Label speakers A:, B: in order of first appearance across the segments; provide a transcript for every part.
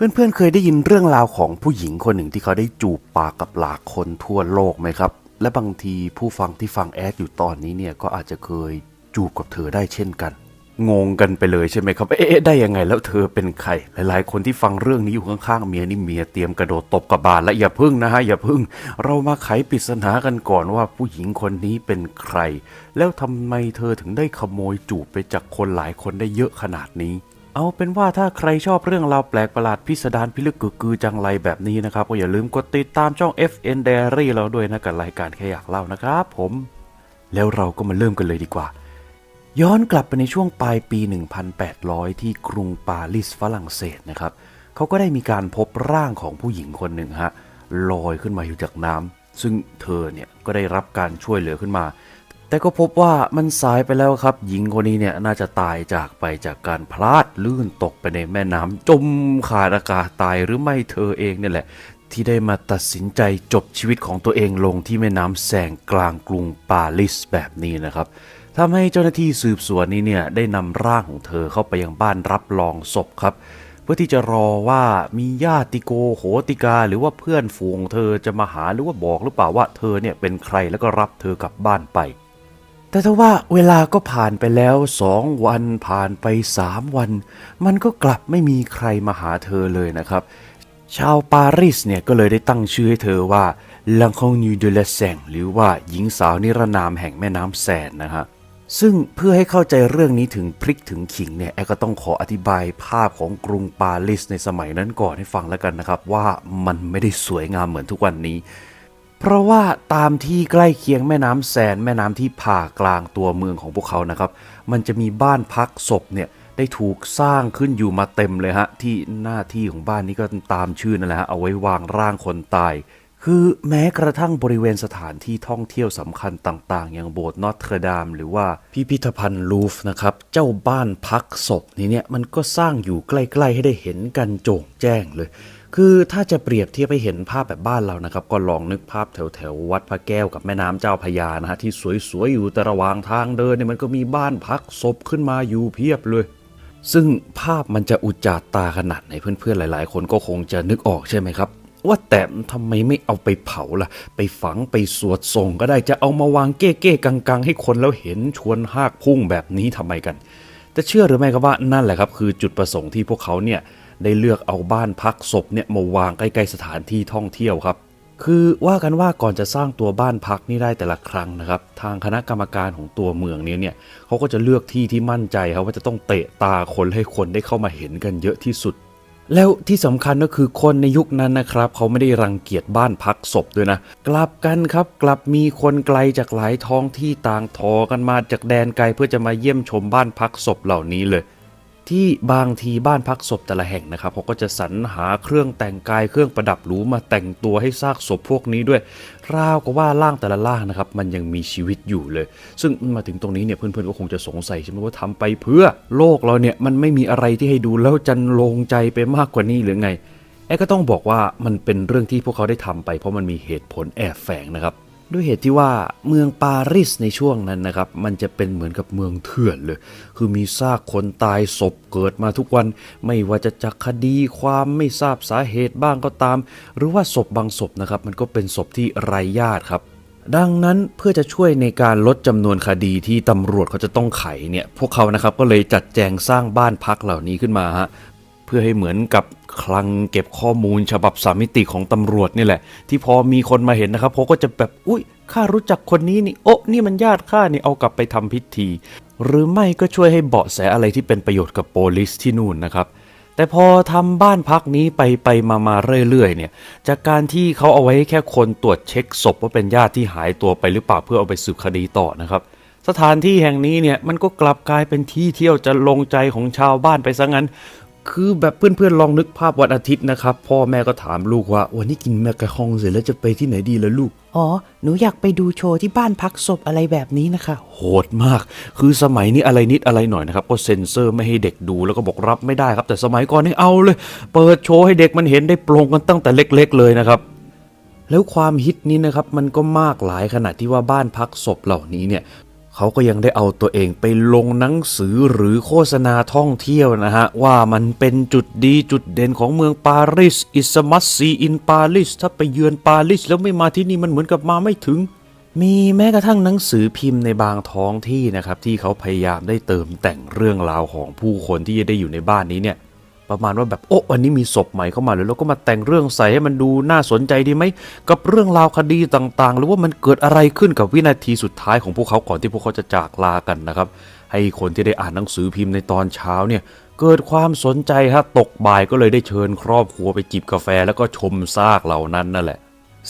A: เพื่อนๆเคยได้ยินเรื่องราวของผู้หญิงคนหนึ่งที่เขาได้จูบปากกับหลากคนทั่วโลกไหมครับ และบางทีผู้ฟังที่ฟังแอดอยู่ตอนนี้เนี่ยก็อาจจะเคยจูบกับเธอได้เช่นกัน งงกันไปเลยใช่ไหมครับ เอ๊ะได้ยังไงแล้วเธอเป็นใคร หลายๆ คนที่ฟังเรื่องนี้อยู่ข้างๆเมียนี่เมียเตรียมกระโดดตบกระบาลและอย่าพึ่งนะฮะอย่าพึ่ง เรามาไขปริศนากันก่อนว่าผู้หญิงคนนี้เป็นใคร แล้วทำไมเธอถึงได้ขโมยจูบไปจากคนหลายคนได้เยอะขนาดนี้ เอาเป็นว่าถ้าใครชอบเรื่องราวแปลกประหลาดพิสดารพิลึกกึกกือจังไรแบบนี้นะครับก็อย่าลืมกดติดตามช่อง FN Diary เราด้วยนะกับรายการแค่อยากเล่านะครับผม แล้วเราก็มาเริ่มกันเลยดีกว่า ย้อนกลับไปในช่วงปลายปี 1800 ที่กรุงปารีสฝรั่งเศสนะครับเขาก็ได้มีการพบร่างของผู้หญิงคนหนึ่งฮะลอยขึ้นมาอยู่จากน้ำซึ่งเธอเนี่ยก็ได้รับการช่วยเหลือขึ้นมา แต่ก็พบว่ามันสายไปแล้วครับ หญิงคนนี้เนี่ยน่าจะตายจากไปจากการพลาดลื่นตกไปในแม่น้ำจมขาดอากาศตายหรือไม่เธอเองเนี่ยแหละ ที่ได้มาตัดสินใจจบชีวิตของตัวเองลงที่แม่น้ำแสงกลางกรุงปารีสแบบนี้นะครับทำให้เจ้าหน้าที่สืบสวนนี้เนี่ยได้นำร่างของเธอเข้าไปยังบ้านรับรองศพครับ เพื่อที่จะรอว่ามีญาติโกโหติกา หรือว่าเพื่อนฝูงเธอจะมาหาหรือว่าบอกหรือเปล่าว่าเธอเนี่ยเป็นใครแล้วก็รับเธอกลับบ้านไป แต่ถ้าว่าเวลาก็ผ่านไปแล้วสองวันผ่านไปสามวัน มันก็กลับไม่มีใครมาหาเธอเลยนะครับ ชาวปารีสเนี่ยก็เลยได้ตั้งชื่อให้เธอว่าลังคงยูเดลแซงหรือว่าหญิงสาวนิรนามแห่งแม่น้ำแสนนะฮะซึ่งเพื่อให้เข้าใจเรื่องนี้ถึงพริกถึงขิงเนี่ยแอก็ต้องขออธิบายภาพของกรุงปารีสในสมัยนั้นก่อนให้ฟังแล้วกันนะครับ ว่ามันไม่ได้สวยงามเหมือนทุกวันนี้ เพราะว่าตามที่ใกล้เคียงแม่น้ำแสนแม่น้ำที่ผ่ากลางตัวเมืองของพวกเขานะครับ มันจะมีบ้านพักศพเนี่ยได้ถูกสร้างขึ้นอยู่มาเต็มเลยฮะ ที่หน้าที่ของบ้านนี้ก็ตามชื่อนั่นแหละฮะเอาไว้วางร่างคนตาย คือแม้กระทั่งบริเวณสถานที่ท่องเที่ยวสำคัญต่างๆ อย่างโบสถ์นอตเทอร์ดามหรือว่าพิพิธภัณฑ์ลูฟ์นะครับ เจ้าบ้านพักศพนี้เนี่ยมันก็สร้างอยู่ใกล้ ๆ ให้ได้เห็นกันโจ่งแจ้งเลย คือถ้าจะเปรียบเทียบไปเห็นภาพแบบบ้านเรานะครับ ก็ลองนึกภาพแถวแถววัดพระแก้วกับแม่น้ำเจ้าพระยานะฮะที่สวยๆอยู่แต่ระหว่างทางเดินเนี่ยมันก็มีบ้านพักศพขึ้นมาอยู่เพียบเลย ซึ่งภาพมันจะอุจจาตาขนาดไหนเพื่อนๆหลาย ๆ คนก็คงจะนึกออกใช่ไหมครับว่าแต่ทำไมไม่เอาไปเผาล่ะ ไปฝังไปสวดส่งก็ได้จะเอามาวางเก้เก้กังกังๆให้คนแล้วเห็นชวนหากพุ่งแบบนี้ทำไมกัน แต่เชื่อหรือไม่ครับว่านั่นแหละครับ คือจุดประสงค์ที่พวกเขาเนี่ย ได้เลือกเอาบ้านพักศพเนี่ยมาวางใกล้ๆสถานที่ท่องเที่ยวครับ คือว่ากันว่าก่อนจะสร้างตัวบ้านพักนี่ได้แต่ละครั้งนะครับ ทางคณะกรรมการของตัวเมืองนี้เนี่ยเขาก็จะเลือกที่ที่มั่นใจครับว่าจะต้องเตะตาคนให้คนได้เข้ามาเห็นกันเยอะที่สุดแล้วที่สำคัญก็คือคนในยุคนั้นนะครับ เขาไม่ได้รังเกียจบ้านพักศพด้วยนะ กลับกันครับกลับมีคนไกลจากหลายท้องที่ต่างทอกันมาจากแดนไกลเพื่อจะมาเยี่ยมชมบ้านพักศพเหล่านี้เลย ที่บางทีบ้านพักศพแต่ละแห่งนะครับเขาก็จะสรรหาเครื่องแต่งกายเครื่องประดับหรูมาแต่งตัวให้ซากศพพวกนี้ด้วยราวกับว่าร่างแต่ละร่างนะครับมันยังมีชีวิตอยู่เลย ซึ่งมาถึงตรงนี้เนี่ยเพื่อนๆก็คงจะสงสัยใช่ไหมว่าทำไปเพื่อโลกเราเนี่ยมันไม่มีอะไรที่ให้ดูแล้วจันลงใจไปมากกว่านี้หรือไงแอร์ก็ต้องบอกว่ามันเป็นเรื่องที่พวกเขาได้ทำไป เพราะมันมีเหตุผลแอบแฝงนะครับ ด้วยเหตุที่ว่าเมืองปารีสในช่วงนั้นนะครับ มันจะเป็นเหมือนกับเมืองเถื่อนเลย คือมีซากคนตายศพเกิดมาทุกวัน ไม่ว่าจะจากคดีความไม่ทราบสาเหตุบ้างก็ตาม หรือว่าศพบางศพนะครับ มันก็เป็นศพที่ไร้ญาติครับดังนั้นเพื่อจะช่วยในการลดจำนวนคดีที่ตำรวจเขาจะต้องไขเนี่ยพวกเขานะครับก็เลยจัดแจงสร้างบ้านพักเหล่านี้ขึ้นมาฮะ พื่อให้เหมือนกับคลังเก็บข้อมูลฉบับสามิติของตำรวจนี่แหละ ที่พอมีคนมาเห็นนะครับเขาก็จะแบบอุ้ยข้ารู้จักคนนี้นี่โอ้นี่มันญาติข้านี่เอากลับไปทำพิธี หรือไม่ก็ช่วยให้เบาะแสอะไรที่เป็นประโยชน์กับโปลิสที่นู่นนะครับแต่พอทำบ้านพักนี้ไปไปมามาเรื่อยๆเนี่ย จากการที่เขาเอาไว้แค่คนตรวจเช็คศพว่าเป็นญาติที่หายตัวไปหรือเปล่าเพื่อเอาไปสืบคดีต่อนะครับ สถานที่แห่งนี้เนี่ยมันก็กลับกลายเป็นที่เที่ยวจะลงใจของชาวบ้านไปซะงั้น คือแบบเพื่อนๆลองนึกภาพวันอาทิตย์นะครับ พ่อแม่ก็ถามลูกว่า วันนี้กินแมกกะฮองเสร็จแล้วจะไปที่ไหนดีล่ะลูก
B: อ๋อ หนูอยากไปดูโชว์ที่บ้านพักศพอะไรแบบนี้นะคะ
A: โหดมาก คือสมัยนี้อะไรนิดอะไรหน่อยนะครับ ก็เซ็นเซอร์ไม่ให้เด็กดูแล้วก็บอกรับไม่ได้ครับ แต่สมัยก่อนนี่เอาเลย เปิดโชว์ให้เด็กมันเห็นได้โปร่งกันตั้งแต่เล็ก ๆ เลยนะครับแล้วความฮิตนี้นะครับมันก็มากหลายขนาดที่ว่าบ้านพักศพเหล่านี้เนี่ย เขาก็ยังได้เอาตัวเองไปลงหนังสือหรือโฆษณาท่องเที่ยวนะฮะ ว่ามันเป็นจุดดีจุดเด่นของเมืองปารีสอิสมัสซีอินปารีสถ้าไปเยือนปารีสแล้วไม่มาที่นี่มันเหมือนกับมาไม่ถึง มีแม้กระทั่งหนังสือพิมพ์ในบางท้องที่นะครับ ที่เขาพยายามได้เติมแต่งเรื่องราวของผู้คนที่จะได้อยู่ในบ้านนี้เนี่ย ประมาณว่าแบบโอ้วันนี้มีศพใหม่เข้ามาเลยแล้วก็มาแต่งเรื่องใส่ให้มันดูน่าสนใจดีไหมกับเรื่องราวคดีต่างๆ หรือว่ามันเกิดอะไรขึ้นกับวินาทีสุดท้ายของพวกเขาก่อนที่พวกเขาจะจากลากันนะครับ ให้คนที่ได้อ่านหนังสือพิมพ์ในตอนเช้าเนี่ยเกิดความสนใจฮะตกบ่ายก็เลยได้เชิญครอบครัวไปจิบกาแฟแล้วก็ชมซากเหล่านั้นนั่นแหละ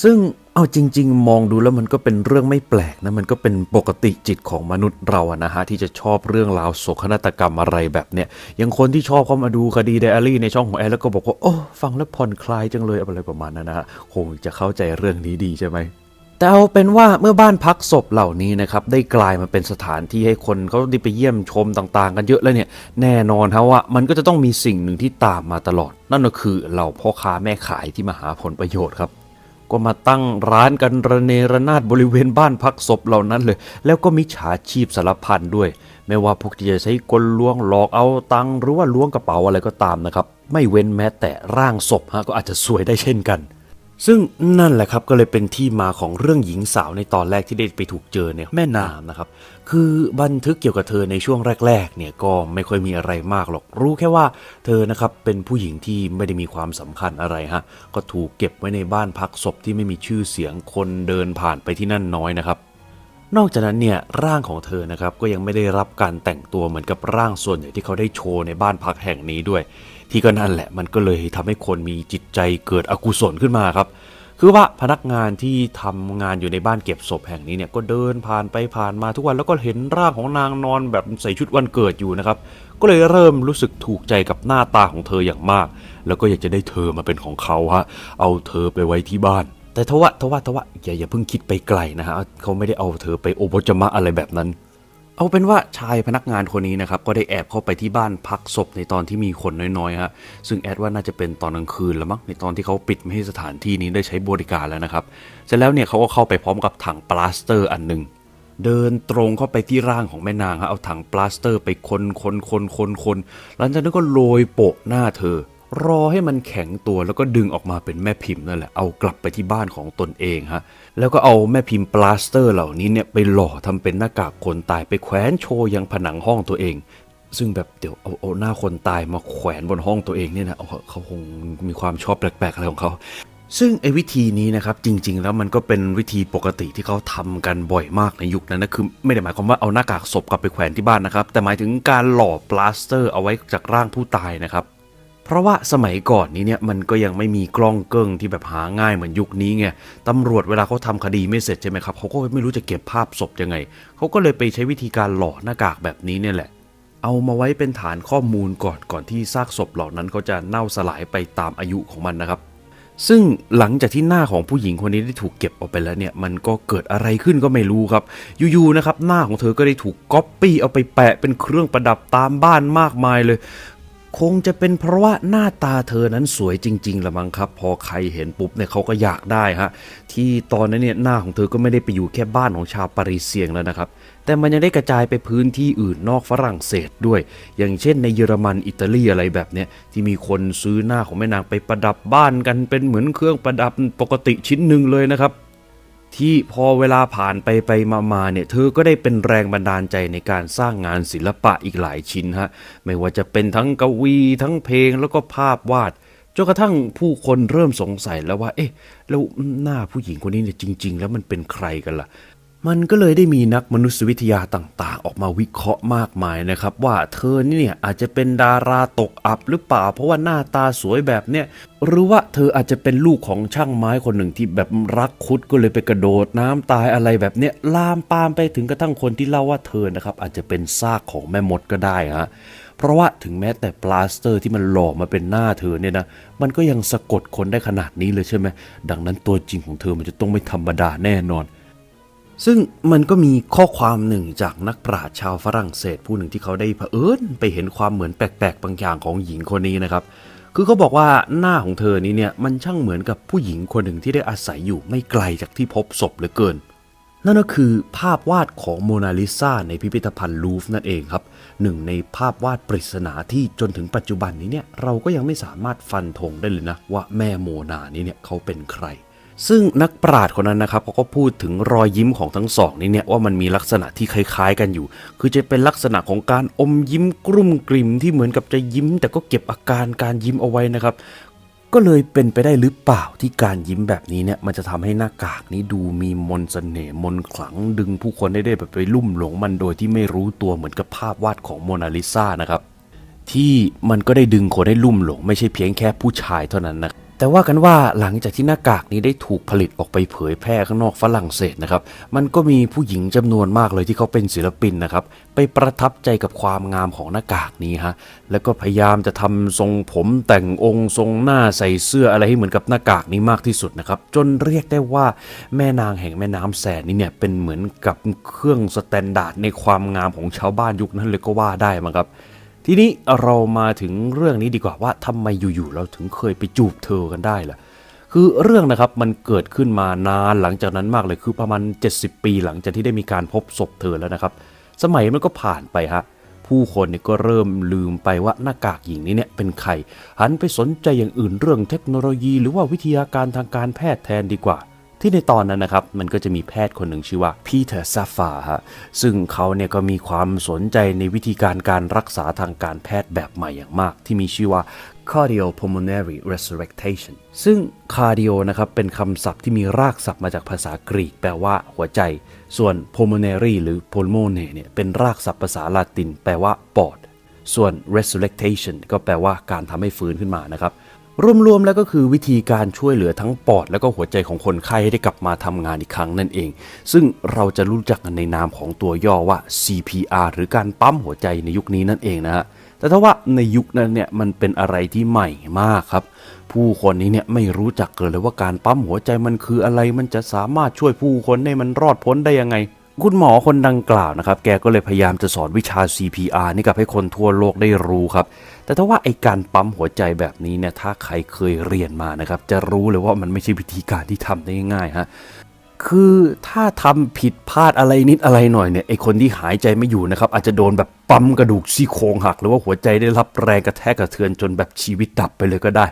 A: ซึ่ง เอาจริง ๆ มองดูแล้วมันก็เป็นเรื่องไม่แปลกนะมันก็เป็นปกติจิตของมนุษย์เราอะนะฮะที่จะชอบเรื่องราวโศกนาฏกรรมอะไรแบบเนี้ยอย่างคนที่ชอบเข้ามาดูคดีไดอารี่ในช่องของแอร์แล้วก็บอกว่าโอ้ฟังแล้วผ่อนคลายจังเลยอะไรประมาณนั้นนะฮะคงจะเข้าใจเรื่องนี้ดีใช่ไหมแต่เอาเป็นว่าเมื่อบ้านพักศพเหล่านี้นะครับได้กลายมาเป็นสถานที่ให้คนเขาได้ไปเยี่ยมชมต่างๆ กันเยอะแล้วเนี่ยแน่นอนครับว่ามันก็จะต้องมีสิ่งหนึ่งที่ตามมาตลอด นั่นก็คือเหล่าพ่อค้าแม่ขายที่มาหาผลประโยชน์ครับ ก็มาตั้งร้านกันระเนระนาดบริเวณบ้านพักศพเหล่านั้นเลย แล้วก็มิจฉาชีพสารพันด้วย ไม่ว่าพวกที่จะใช้กลลวงหลอกเอาตังหรือว่าล้วงกระเป๋าอะไรก็ตามนะครับ ไม่เว้นแม้แต่ร่างศพฮะก็อาจจะสวยได้เช่นกัน ซึ่งนั่นแหละครับก็เลยเป็นที่มาของเรื่องหญิงสาวในตอนแรกที่ได้ไปถูกเจอเนี่ยแม่น้ำนะครับ คือบันทึกเกี่ยวกับเธอในช่วงแรก ๆ เนี่ยก็ไม่ค่อยมีอะไรมากหรอก รู้แค่ว่าเธอนะครับเป็นผู้หญิงที่ไม่ได้มีความสำคัญอะไรฮะก็ถูกเก็บไว้ในบ้านพักศพที่ไม่มีชื่อเสียงคนเดินผ่านไปที่นั่นน้อยนะครับ นอกจากนั้นเนี่ยร่างของเธอนะครับก็ยังไม่ได้รับการแต่งตัวเหมือนกับร่างส่วนใหญ่ที่เขาได้โชว์ในบ้านพักแห่งนี้ด้วย ที่ก็นั่นแหละมันก็เลยทำให้คนมีจิตใจเกิดอกุศลขึ้นมาครับ คือว่าพนักงานที่ทำงานอยู่ในบ้านเก็บศพแห่งนี้เนี่ยก็เดินผ่านไปผ่านมาทุกวันแล้วก็เห็นร่างของนางนอนแบบใส่ชุดวันเกิดอยู่นะครับก็เลยเริ่มรู้สึกถูกใจกับหน้าตาของเธออย่างมาก แล้วก็อยากจะได้เธอมาเป็นของเขาฮะเอาเธอไปไว้ที่บ้าน แต่ทว่าทว่าทว่าอย่าอย่าเพิ่งคิดไปไกลนะฮะเขาไม่ได้เอาเธอไปโอบจมะอะไรแบบนั้น เอาเป็นว่าชายพนักงานคนนี้นะครับก็ได้แอบเข้าไปที่บ้านพักศพในตอนที่มีคนน้อยๆฮะซึ่งแอดว่าน่าจะเป็นตอนกลางคืนแล้วมั้งในตอนที่เขาปิดไม่ให้สถานที่นี้ได้ใช้บริการแล้วนะครับเสร็จแล้วเนี่ยเขาก็เข้าไปพร้อมกับถังปลาสเตอร์อันหนึ่งเดินตรงเข้าไปที่ร่างของแม่นางฮะเอาถังปลาสเตอร์ไปคนคนคนคนคนหลังจากนั้นก็โรยโปะหน้าเธอ รอให้มันแข็งตัวแล้วก็ดึงออกมาเป็นแม่พิมพ์นั่นแหละ เอากลับไปที่บ้านของตนเองฮะ แล้วก็เอาแม่พิมพ์ปลาสเตอร์เหล่านี้เนี่ยไปหล่อทำเป็นหน้ากากคนตายไปแขวนโชว์ยังผนังห้องตัวเอง ซึ่งแบบเดี๋ยวเอาเอาหน้าคนตายมาแขวนบนห้องตัวเองเนี่ยนะเอาเขาคงมีความชอบแปลกๆอะไรของเขาซึ่งไอ้วิธีนี้นะครับจริง ๆ แล้วมันก็เป็นวิธีปกติที่เขาทำกันบ่อยมากในยุคนั้นนะคือไม่ได้หมายความว่าเอาหน้ากากศพกลับไปแขวนที่บ้านนะครับ แต่หมายถึงการหล่อปลาสเตอร์เอาไว้จากร่างผู้ตายนะครับ เพราะว่าสมัยก่อนนี้เนี่ยมันก็ยังไม่มีกล้องเกิ้งที่แบบหาง่ายเหมือนยุคนี้ไงตำรวจเวลาเขาทำคดีไม่เสร็จใช่ไหมครับเขาก็ไม่รู้จะเก็บภาพศพยังไงเขาก็เลยไปใช้วิธีการหล่อหน้ากากแบบนี้เนี่ยแหละ เอามาไว้เป็นฐานข้อมูลก่อนก่อนที่ซากศพเหล่านั้นเขาจะเน่าสลายไปตามอายุของมันนะครับซึ่งหลังจากที่หน้าของผู้หญิงคนนี้ได้ถูกเก็บออกไปแล้วเนี่ยมันก็เกิดอะไรขึ้นก็ไม่รู้ครับอยู่ๆนะครับหน้าของเธอก็ได้ถูกก๊อปปี้เอาไปแปะเป็นเครื่องประดับตามบ้านมากมายเลย คงจะเป็นเพราะว่าหน้าตาเธอนั้นสวยจริงๆละมั้งครับ พอใครเห็นปุ๊บเนี่ยเขาก็อยากได้ฮะที่ตอนนั้นเนี่ยหน้าของเธอก็ไม่ได้ไปอยู่แค่บ้านของชาวปารีสเซียงแล้วนะครับ แต่มันยังได้กระจายไปพื้นที่อื่นนอกฝรั่งเศสด้วย อย่างเช่นในเยอรมันอิตาลีอะไรแบบเนี้ยที่มีคนซื้อหน้าของแม่นางไปประดับบ้านกันเป็นเหมือนเครื่องประดับปกติชิ้นหนึ่งเลยนะครับ ที่พอเวลาผ่านไปไปมามาเนี่ยเธอก็ได้เป็นแรงบันดาลใจในการสร้างงานศิลปะอีกหลายชิ้นฮะไม่ว่าจะเป็นทั้งกวีทั้งเพลงแล้วก็ภาพวาดจนกระทั่งผู้คนเริ่มสงสัยแล้วว่า เอ๊ะ แล้วหน้าผู้หญิงคนนี้เนี่ยจริง ๆ แล้วมันเป็นใครกันล่ะ มันก็เลยได้มีนักมนุษยวิทยาต่างๆ ออกมาวิเคราะห์มากมายนะครับ ว่าเธอนี่เนี่ยอาจจะเป็นดาราตกอับหรือเปล่า เพราะว่าหน้าตาสวยแบบเนี้ยหรือว่าเธออาจจะเป็นลูกของช่างไม้คนหนึ่งที่แบบรักคุดก็เลยไปกระโดดน้ำตายอะไรแบบเนี้ยลามปามไปถึงกระทั่งคนที่เล่าว่าเธอนะครับอาจจะเป็นซากของแม่มดก็ได้ฮะเพราะว่าถึงแม้แต่ปลาสเตอร์ที่มันหล่อมาเป็นหน้าเธอเนี่ยนะมันก็ยังสะกดคนได้ขนาดนี้เลยใช่ไหมดังนั้นตัวจริงของเธอมันจะต้องไม่ธรรมดาแน่นอน ซึ่งมันก็มีข้อความหนึ่งจากนักปราชญ์ชาวฝรั่งเศสผู้หนึ่งที่เขาได้เผอิญไปเห็นความเหมือนแปลกๆบางอย่างของหญิงคนนี้นะครับ คือเขาบอกว่าหน้าของเธอนี้เนี่ยมันช่างเหมือนกับผู้หญิงคนหนึ่งที่ได้อาศัยอยู่ไม่ไกลจากที่พบศพเหลือเกิน นั่นก็คือภาพวาดของโมนาลิซาในพิพิธภัณฑ์ลูฟร์นั่นเองครับหนึ่งในภาพวาดปริศนาที่จนถึงปัจจุบันนี้เนี่ยเราก็ยังไม่สามารถฟันธงได้เลยนะว่าแม่โมนานี้เนี่ยเขาเป็นใคร ซึ่งนักปราชญ์คนนั้นนะครับเขาก็พูดถึงรอยยิ้มของทั้งสองนี้เนี่ยว่ามันมีลักษณะที่คล้ายๆ กันอยู่ คือจะเป็นลักษณะของการอมยิ้มกรุ่มกลิ่มที่เหมือนกับจะยิ้ม แต่ก็เก็บอาการการยิ้มเอาไว้นะครับ ก็เลยเป็นไปได้หรือเปล่าที่การยิ้มแบบนี้เนี่ยมันจะทำให้หน้ากากนี้ดูมีมนต์เสน่ห์มนขลังดึงผู้คนได้ได้แบบไปลุ่มหลงมันโดยที่ไม่รู้ตัวเหมือนกับภาพวาดของโมนาลิซานะครับที่มันก็ได้ดึงคนให้ลุ่มหลงไม่ใช่เพียงแค่ผู้ชายเท่านั้นนะ แต่ว่ากันว่าหลังจากที่หน้ากากนี้ได้ถูกผลิตออกไปเผยแพร่ข้างนอกฝรั่งเศสนะครับ มันก็มีผู้หญิงจำนวนมากเลยที่เขาเป็นศิลปินนะครับ ไปประทับใจกับความงามของหน้ากากนี้ฮะ แล้วก็พยายามจะทำทรงผมแต่งองค์ทรงหน้าใส่เสื้ออะไรให้เหมือนกับหน้ากากนี้มากที่สุดนะครับ จนเรียกได้ว่าแม่นางแห่งแม่น้ำแสนนี้เนี่ยเป็นเหมือนกับเครื่องสแตนดาร์ดในความงามของชาวบ้านยุคนั้นเลยก็ว่าได้มั้งครับ ทีนี้เรามาถึงเรื่องนี้ดีกว่าว่าทำไมอยู่ๆเราถึงเคยไปจูบเธอกันได้ล่ะ คือเรื่องนะครับมันเกิดขึ้นมานานหลังจากนั้นมากเลยคือประมาณ 70 ปีหลังจากที่ได้มีการพบศพเธอแล้วนะครับ สมัยมันก็ผ่านไปฮะผู้คนเนี่ยก็เริ่มลืมไปว่าหน้ากากหญิงนี้เนี่ยเป็นใครหันไปสนใจอย่างอื่นเรื่องเทคโนโลยี หรือว่าวิทยาการทางการแพทย์แทนดีกว่า ที่ในตอนนั้นนะครับมันก็จะมีแพทย์คนหนึ่งชื่อว่าพีเตอร์ซาฟาฮะซึ่งเขาเนี่ยก็มีความสนใจในวิธีการการรักษาทางการแพทย์แบบใหม่อย่างมาก ที่มีชื่อว่า cardiopulmonary resurrection ซึ่ง cardio นะครับเป็นคำศัพท์ที่มีรากศัพท์มาจากภาษากรีกแปลว่าหัวใจ ส่วน pulmonary หรือ pulmone เนี่ยเป็นรากศัพท์ภาษาลาติน แปลว่าปอด ส่วน resurrection ก็แปลว่าการทำให้ฟื้นขึ้นมานะครับ รวมๆแล้วก็คือวิธีการช่วยเหลือทั้งปอด แล้วก็หัวใจของคนไข้ให้ได้กลับมาทำงานอีกครั้งนั่นเอง ซึ่งเราจะรู้จักกันในนามของตัวย่อว่า CPR หรือการปั๊มหัวใจในยุคนี้นั่นเองนะฮะแต่ถ้าว่าในยุคนั้นเนี่ยมันเป็นอะไรที่ใหม่มากครับ ผู้คนนี้เนี่ยไม่รู้จักเลยว่าการปั๊มหัวใจมันคืออะไรมันจะสามารถช่วยผู้คนให้มันรอดพ้นได้ยังไง คุณหมอคนดังกล่าวนะครับ แกก็เลยพยายามจะสอนวิชา CPR นี่กับให้คนทั่วโลกได้รู้ครับ แต่ถ้าว่าไอการปั๊มหัวใจแบบนี้เนี่ย ถ้าใครเคยเรียนมานะครับ จะรู้เลยว่ามันไม่ใช่วิธีการที่ทำได้ง่ายฮะ คือถ้าทำผิดพลาดอะไรนิดอะไรหน่อยเนี่ยไอคนที่หายใจไม่อยู่นะครับ อาจจะโดนแบบปั๊มกระดูกซี่โครงหัก หรือว่าหัวใจได้รับแรงกระแทกกระเทือนจนแบบชีวิตดับไปเลยก็ได้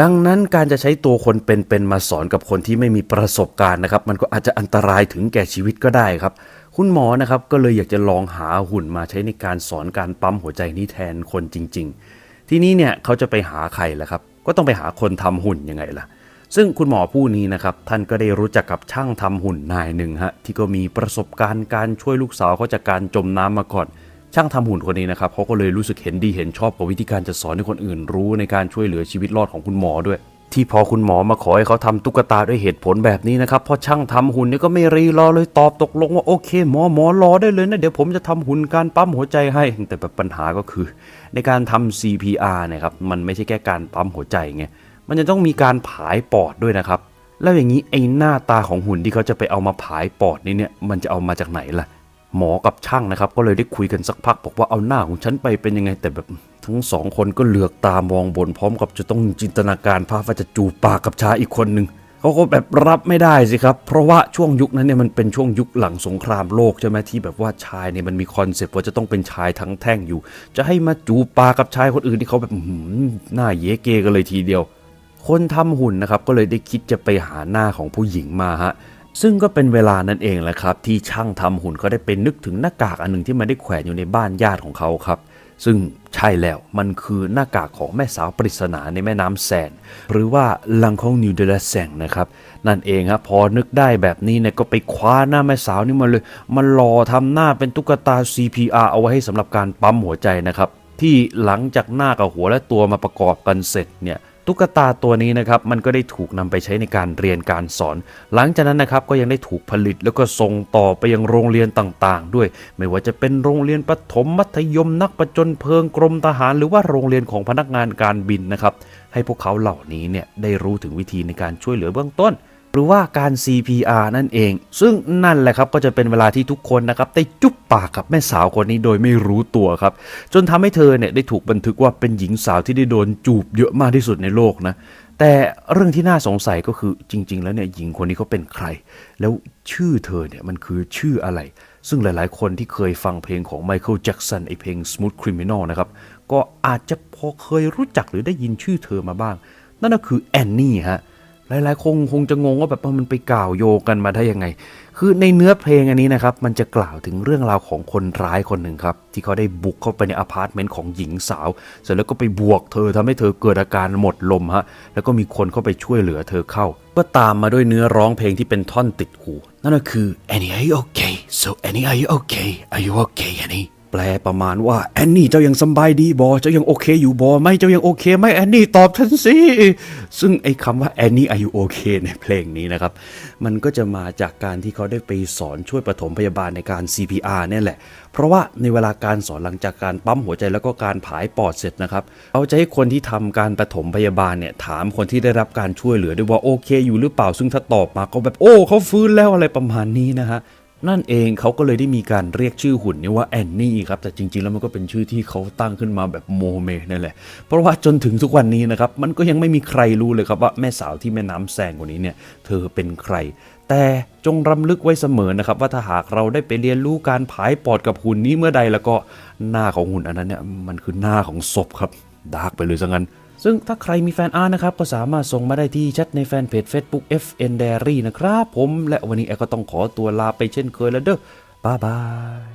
A: ดังนั้นการจะใช้ตัวคนเป็นๆมาสอนกับคนที่ไม่มีประสบการณ์นะครับ มันก็อาจจะอันตรายถึงแก่ชีวิตก็ได้ครับ คุณหมอนะครับก็เลยอยากจะลองหาหุ่นมาใช้ในการสอนการปั๊มหัวใจนี้แทนคนจริง ๆ ที่นี้เนี่ยเขาจะไปหาใครล่ะครับ ก็ต้องไปหาคนทำหุ่นยังไงล่ะ ซึ่งคุณหมอผู้นี้นะครับท่านก็ได้รู้จักกับช่างทำหุ่นนายหนึ่งฮะที่ก็มีประสบการณ์การช่วยลูกสาวเขาจากการจมน้ำมาก่อน ช่างทำหุ่นคนนี้นะครับเขาก็เลยรู้สึกเห็นดีเห็นชอบกับวิธีการจะสอนให้คนอื่นรู้ในการช่วยเหลือชีวิตรอดของคุณหมอด้วย ที่พอคุณหมอมาขอให้เขาทำตุ๊กตาด้วยเหตุผลแบบนี้นะครับพอช่างทำหุ่นนี่ก็ไม่รีรอเลยตอบตกลงว่าโอเค หมอหมอรอได้เลยนะเดี๋ยวผมจะทำหุ่นการปั๊มหัวใจให้ แต่แบบปัญหาก็คือ ในการทำ CPR นี่ยครับมันไม่ใช่แค่การปั๊มหัวใจไง มันจะต้องมีการผายปอดด้วยนะครับ แล้วอย่างนี้ไอ้หน้าตาของหุ่นที่เขาจะไปเอามาผายปอดนี่เนี่ยมันจะเอามาจากไหนล่ะ หมอกับช่างนะครับ ก็เลยได้คุยกันสักพักบอกว่าเอาหน้าของฉันไปเป็นยังไงแต่แบบทั้งสองคนก็เหลือกตามองบนพร้อมกับจะต้องจินตนาการภาพว่าจะจูบปากกับชายอีกคนหนึ่งเขาก็แบบรับไม่ได้สิครับ เพราะว่าช่วงยุคนั้นเนี่ยมันเป็นช่วงยุคหลังสงครามโลกใช่ไหมที่แบบว่าชายเนี่ยมันมีคอนเซปต์ว่าจะต้องเป็นชายทั้งแท่งอยู่ จะให้มาจูบปากกับชายคนอื่นที่เขาแบบอื้อหือหน้าเยเกกันเลยทีเดียว คนทำหุ่นนะครับก็เลยได้คิดจะไปหาหน้าของผู้หญิงมาฮะซึ่งก็เป็นเวลานั้นเองแหละครับ ที่ช่างทำหุ่นเขาได้ไปนึกถึงหน้ากากอันหนึ่งที่มันได้แขวนอยู่ในบ้านญาติของเขาครับ ซึ่งใช่แล้วมันคือหน้ากากของแม่สาวปริศนาในแม่น้ำแซนหรือว่าลังของนิวเดลแซงนะครับ นั่นเองครับพอนึกได้แบบนี้เนี่ยก็ไปคว้าหน้าแม่สาวนี่มาเลยมันรอทำหน้าเป็นตุ๊กตา CPR เอาไว้ให้สำหรับการปั๊มหัวใจนะครับ ที่หลังจากหน้ากับหัวและตัวมาประกอบกันเสร็จเนี่ย ตุ๊กตาตัวนี้นะครับมันก็ได้ถูกนำไปใช้ในการเรียนการสอน หลังจากนั้นนะครับก็ยังได้ถูกผลิตแล้วก็ส่งต่อไปยังโรงเรียนต่างๆ ด้วย ไม่ว่าจะเป็นโรงเรียนประถมมัธยมนักประจนเพลิงกรมทหาร หรือว่าโรงเรียนของพนักงานการบินนะครับให้พวกเขาเหล่านี้เนี่ยได้รู้ถึงวิธีในการช่วยเหลือเบื้องต้น หรือว่าการ CPR นั่นเอง ซึ่งนั่นแหละครับก็จะเป็นเวลาที่ทุกคนนะครับได้จุ๊บปากกับแม่สาวคนนี้โดยไม่รู้ตัวครับ จนทำให้เธอเนี่ยได้ถูกบันทึกว่าเป็นหญิงสาวที่ได้โดนจูบเยอะมากที่สุดในโลกนะแต่เรื่องที่น่าสงสัยก็คือจริง ๆ แล้วเนี่ยหญิงคนนี้เขาเป็นใคร แล้วชื่อเธอเนี่ยมันคือชื่ออะไร ซึ่งหลายๆ คนที่เคยฟังเพลงของไมเคิลแจ็กสันไอเพลง Smooth Criminal นะครับ ก็อาจจะพอเคยรู้จักหรือได้ยินชื่อเธอมาบ้าง นั่นก็คือแอนนี่ฮะ หลายๆคงคงจะงงว่าแบบมันไปกล่าวโยกันมาได้ยังไง คือในเนื้อเพลงอันนี้นะครับ มันจะกล่าวถึงเรื่องราวของคนร้ายคนหนึ่งครับ ที่เขาได้บุกเข้าไปในอพาร์ตเมนต์ของหญิงสาว เสร็จแล้วก็ไปบวกเธอทำให้เธอเกิดอาการหมดลมฮะ แล้วก็มีคนเข้าไปช่วยเหลือเธอเข้า ก็ตามมาด้วยเนื้อร้องเพลงที่เป็นท่อนติดหู นั่นก็คือ Annie are you okay so Annie are you okay are you okay Annie แปลประมาณว่าแอนนี่เจ้ายังสบายดีบอเจ้ายังโอเคอยู่บอไม่เจ้ายังโอเคไหมแอนนี่ตอบฉันสิซึ่งไอ้คำว่าแอนนี่อายุโอเคในเพลงนี้นะครับ มันก็จะมาจากการที่เขาได้ไปสอนช่วยปฐมพยาบาลในการ CPR เนี่ยแหละ เพราะว่าในเวลาการสอนหลังจากการปั๊มหัวใจแล้วก็การผายปอดเสร็จนะครับเขาจะให้คนที่ทำการปฐมพยาบาลเนี่ยถามคนที่ได้รับการช่วยเหลือด้วยว่าโอเค อยู่หรือเปล่าซึ่งถ้าตอบมาก็แบบโอ้เขาฟื้นแล้วอะไรประมาณนี้นะฮะ นั่นเองเขาก็เลยได้มีการเรียกชื่อหุ่นนี้ว่าแอนนี่ครับแต่จริงๆแล้วมันก็เป็นชื่อที่เขาตั้งขึ้นมาแบบโมเมนั่นแหละ เพราะว่าจนถึงทุกวันนี้นะครับมันก็ยังไม่มีใครรู้เลยครับว่าแม่สาวที่แม่น้ำแซงคนนี้เนี่ยเธอเป็นใคร แต่จงรำลึกไว้เสมอนะครับว่าถ้าหากเราได้ไปเรียนรู้การผายปอดกับหุ่นนี้เมื่อใดแล้วก็หน้าของหุ่นอันนั้นเนี่ยมันคือหน้าของศพครับดาร์กไปเลยซะงั้น ซึ่งถ้าใครมีแฟนอาร์ตนะครับ ก็สามารถส่งมาได้ที่แชทในแฟนเพจ Facebook FN Diary นะครับผม และวันนี้แอร์ก็ต้องขอตัวลาไปเช่นเคยแล้วเด้อบ๊ายบาย